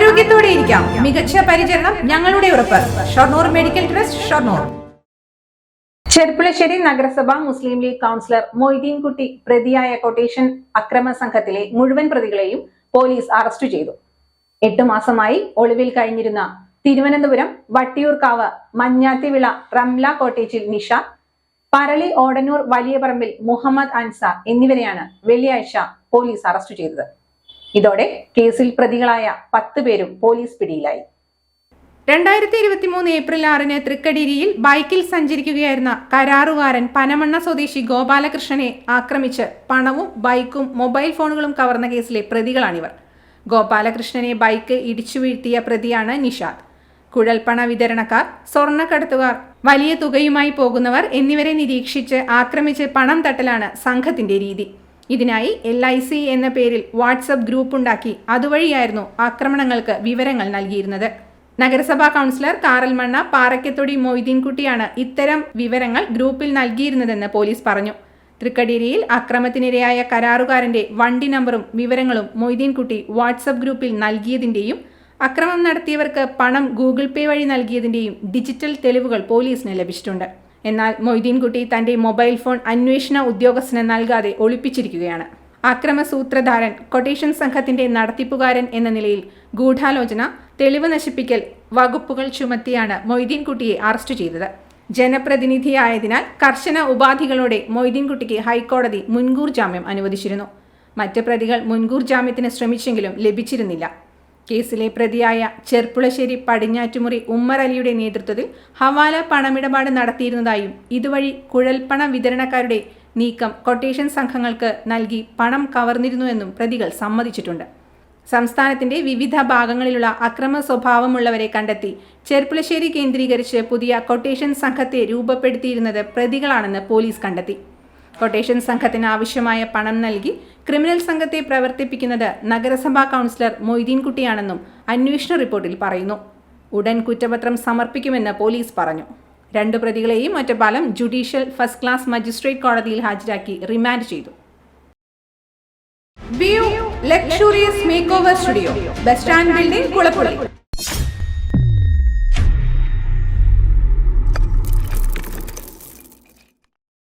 ധൈര്യത്തോടെ ഇരിക്കാം. മികച്ച പരിചരണം ഞങ്ങളുടെ ഉറപ്പ്. Shoranur medical trust Shoranur. Cherpulassery നഗരസഭ മുസ്ലിം ലീഗ് കൗൺസിലർ മൊയ്തീൻകുട്ടി പ്രതിയായ കൊട്ടേഷൻ അക്രമ സംഘത്തിലെ മുഴുവൻ പ്രതികളെയും പോലീസ് അറസ്റ്റ് ചെയ്തു. എട്ടു മാസമായി ഒളിവിൽ കഴിഞ്ഞിരുന്ന തിരുവനന്തപുരം വട്ടിയൂർക്കാവ് മഞ്ഞാത്തിവിള റംല കോട്ടേജിൽ നിഷ പരളി ഓടനൂർ വലിയപറമ്പിൽ മുഹമ്മദ് അൻസാർ എന്നിവരെയാണ് വെള്ളിയാഴ്ച പോലീസ് അറസ്റ്റ് ചെയ്തത്. ഇതോടെ കേസിൽ പ്രതികളായ പത്ത് പേരും പോലീസ് പിടിയിലായി. രണ്ടായിരത്തി ഇരുപത്തി മൂന്ന് ഏപ്രിൽ ആറിന് തൃക്കടിരിയിൽ ബൈക്കിൽ സഞ്ചരിക്കുകയായിരുന്ന കരാറുകാരൻ പനമണ്ണ സ്വദേശി ഗോപാലകൃഷ്ണനെ ആക്രമിച്ച് പണവും ബൈക്കും മൊബൈൽ ഫോണുകളും കവർന്ന കേസിലെ പ്രതികളാണിവർ. ഗോപാലകൃഷ്ണനെ ബൈക്ക് ഇടിച്ചു വീഴ്ത്തിയ പ്രതിയാണ് നിഷാദ്. കുഴൽപ്പണ വിതരണക്കാർ സ്വർണക്കടത്തുകാർ വലിയ തുകയുമായി പോകുന്നവർ എന്നിവരെ നിരീക്ഷിച്ച് ആക്രമിച്ച് പണം തട്ടലാണ് സംഘത്തിന്റെ രീതി. ഇതിനായി എൽ ഐ സി എന്ന പേരിൽ വാട്സപ്പ് ഗ്രൂപ്പ് ഉണ്ടാക്കി. അതുവഴിയായിരുന്നു ആക്രമണങ്ങൾക്ക് വിവരങ്ങൾ നൽകിയിരുന്നത്. നഗരസഭാ കൗൺസിലർ കാറൽമണ്ണ പാറയ്ക്കത്തൊടി മൊയ്തീൻകുട്ടിയാണ് ഇത്തരം വിവരങ്ങൾ ഗ്രൂപ്പിൽ നൽകിയിരുന്നതെന്ന് പോലീസ് പറഞ്ഞു. തൃക്കടിരിയിൽ അക്രമത്തിനിരയായ കരാറുകാരന്റെ വണ്ടി നമ്പറും വിവരങ്ങളും മൊയ്തീൻകുട്ടി വാട്സപ്പ് ഗ്രൂപ്പിൽ നൽകിയതിന്റെയും അക്രമം നടത്തിയവർക്ക് പണം ഗൂഗിൾ പേ വഴി നൽകിയതിന്റെയും ഡിജിറ്റൽ തെളിവുകൾ പോലീസിന് ലഭിച്ചിട്ടുണ്ട്. എന്നാൽ മൊയ്തീൻകുട്ടി തന്റെ മൊബൈൽ ഫോൺ അന്വേഷണ ഉദ്യോഗസ്ഥന് നൽകാതെ ഒളിപ്പിച്ചിരിക്കുകയാണ്. അക്രമ സൂത്രധാരൻ കൊട്ടേഷൻ സംഘത്തിന്റെ നടത്തിപ്പുകാരൻ എന്ന നിലയിൽ ഗൂഢാലോചന തെളിവ് നശിപ്പിക്കൽ വകുപ്പുകൾ ചുമത്തിയാണ് മൊയ്തീൻകുട്ടിയെ അറസ്റ്റ് ചെയ്തത്. ജനപ്രതിനിധിയായതിനാൽ കർശന ഉപാധികളോടെ മൊയ്തീൻകുട്ടിക്ക് ഹൈക്കോടതി മുൻകൂർ ജാമ്യം അനുവദിച്ചിരുന്നു. മറ്റ് പ്രതികൾ മുൻകൂർ ജാമ്യത്തിന് ശ്രമിച്ചെങ്കിലും ലഭിച്ചിരുന്നില്ല. കേസിലെ പ്രതിയായ ചെർപ്പുളശ്ശേരി പടിഞ്ഞാറ്റുമുറി ഉമ്മർ അലിയുടെ നേതൃത്വത്തിൽ ഹവാല പണമിടപാട് നടത്തിയിരുന്നതായും ഇതുവഴി കുഴൽപ്പണ വിതരണക്കാരുടെ നീക്കം കൊട്ടേഷൻ സംഘങ്ങൾക്ക് നൽകി പണം കവർന്നിരുന്നുവെന്നും പ്രതികൾ സമ്മതിച്ചിട്ടുണ്ട്. സംസ്ഥാനത്തിന്റെ വിവിധ ഭാഗങ്ങളിലുള്ള അക്രമ സ്വഭാവമുള്ളവരെ കണ്ടെത്തി ചെർപ്പുളശ്ശേരി കേന്ദ്രീകരിച്ച് പുതിയ കൊട്ടേഷൻ സംഘത്തെ രൂപപ്പെടുത്തിയിരുന്നത് പ്രതികളാണെന്ന് പോലീസ് കണ്ടെത്തി. കൊട്ടേഷൻ സംഘത്തിന് ആവശ്യമായ പണം നൽകി ക്രിമിനൽ സംഘത്തെ പ്രവർത്തിപ്പിക്കുന്നത് നഗരസഭാ കൗൺസിലർ മൊയ്തീൻകുട്ടിയാണെന്നും അന്വേഷണ റിപ്പോർട്ടിൽ പറയുന്നു. ഉടൻ കുറ്റപത്രം സമർപ്പിക്കുമെന്ന് പോലീസ് പറഞ്ഞു. രണ്ടു പ്രതികളെയും Ottapalam judicial first class magistrate കോടതിയിൽ ഹാജരാക്കി റിമാൻഡ് ചെയ്തു. Luxurious make over studio bus stand building Kulappully